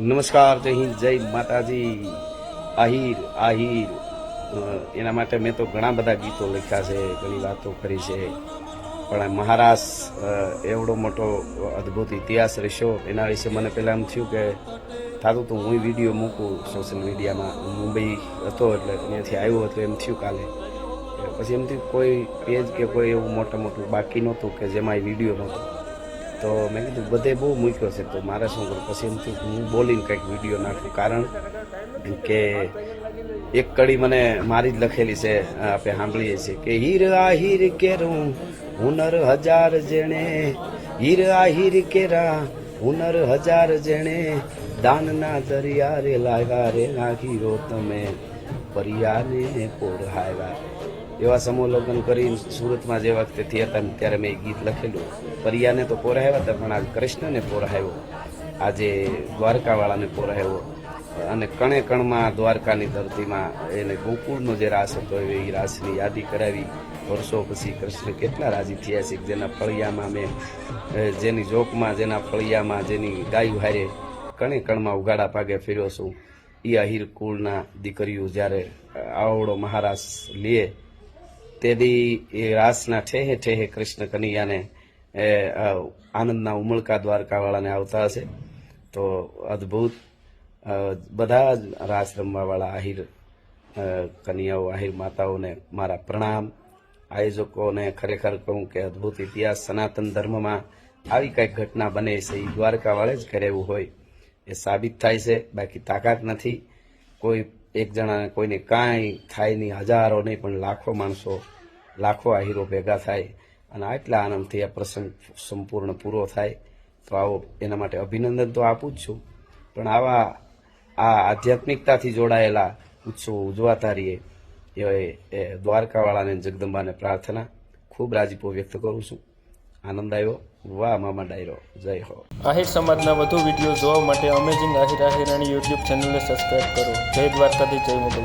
નમસ્કાર, જય હિન્દ, જય માતાજી. આહિર આહિર. એના માટે મેં તો ઘણા બધા ગીતો લખ્યા છે, ઘણી વાતો કરી છે. પણ મહારાષ્ટ્ર એવડો મોટો અદ્ભુત ઇતિહાસ રહેશો. એના વિશે મને પહેલાં એમ થયું કે થતું તો હું વીડિયો મૂકું સોશિયલ મીડિયામાં. મુંબઈ હતો એટલે ત્યાંથી આવ્યો એટલે એમ થયું કાલે. પછી એમ થયું કોઈ પેજ કે કોઈ એવું મોટું મોટું બાકી નહોતું કે જેમાં એ વીડિયો નહોતો. તો મેં કીધું, બધે બહુ મૂક્યો છે. તો મારે શું કરું? પછી એમ હું બોલીને કંઈક વીડિયો નાખું. કારણ કે એક કડી મને મારી જ લખેલી છે આપણે સાંભળીએ છીએ કે, હીર આ કેરું, હુનર હજાર જેણે. હીર આ કેરા, હુનર હજાર જેણે. દાનના દરિયા રે લાવ્યા રે નાખીરો તમે, પરિયાને પોરહાવ્યા એવા સમૂહલગ્ન કરી સુરતમાં જે વખતે થયા હતા ત્યારે મેં ગીત લખેલું. પરિયાને તો પોરાવ્યા હતા, પણ આ કૃષ્ણને પોરાવ્યો આજે દ્વારકાવાળાને પોરાવ્યો અને કણે કણમાં દ્વારકાની ધરતીમાં એને ગોકુળનો જે રાસ હતો, એ રાસની યાદી કરાવી. વર્ષો પછી કૃષ્ણ કેટલા રાજી થયા છે જેના ફળિયામાં મેં જેની જોકમાં, જેના ફળિયામાં, જેની ગાયું હારે કણે કણમાં ઉગાડા પાગે ફેર્યો છું. એ અહિર કુળના દીકરીઓ જ્યારે આવડો મહારાજ લે તેથી એ રાસના ઠેહે ઠેહે કૃષ્ણ કનૈયાને, એ આનંદના ઉમળકા દ્વારકાવાળાને આવતા હશે. તો અદ્ભુત બધા જ રાસ રમવાવાળા આહિર કન્યાઓ, આહિર માતાઓને મારા પ્રણામ. આયોજકોને ખરેખર કહું કે અદ્ભુત ઇતિહાસ, સનાતન ધર્મમાં આવી કંઈક ઘટના બને છે, એ દ્વારકાવાળે જ કરે એવું હોય, એ સાબિત થાય છે. બાકી તાકાત નથી. કોઈ એક જણાને કોઈને કાંઈ થાય નહીં, હજારો નહીં, પણ લાખો માણસો, લાખો આહીરો ભેગા થાય અને આટલા આનંદથી આ પ્રસંગ સંપૂર્ણ પૂરો થાય, તો આવો એના માટે અભિનંદન તો આપું જ છું. પણ આવા આ આધ્યાત્મિકતાથી જોડાયેલા ઉત્સવો ઉજવાતા રહીએ એ દ્વારકાવાળાને જગદંબાને પ્રાર્થના. ખૂબ રાજીપો વ્યક્ત કરું છું. આનંદ આવ્યો. વાહ, મામા ડાયરો. જય હો. આહિર સમાજના વધુ વીડિયો જોવા માટે અમેઝિંગ આહિર આહિરાણી યુટ્યુબ ચેનલને સબસ્ક્રાઈબ કરો. જય દ્વારકાથી જય મોગલ.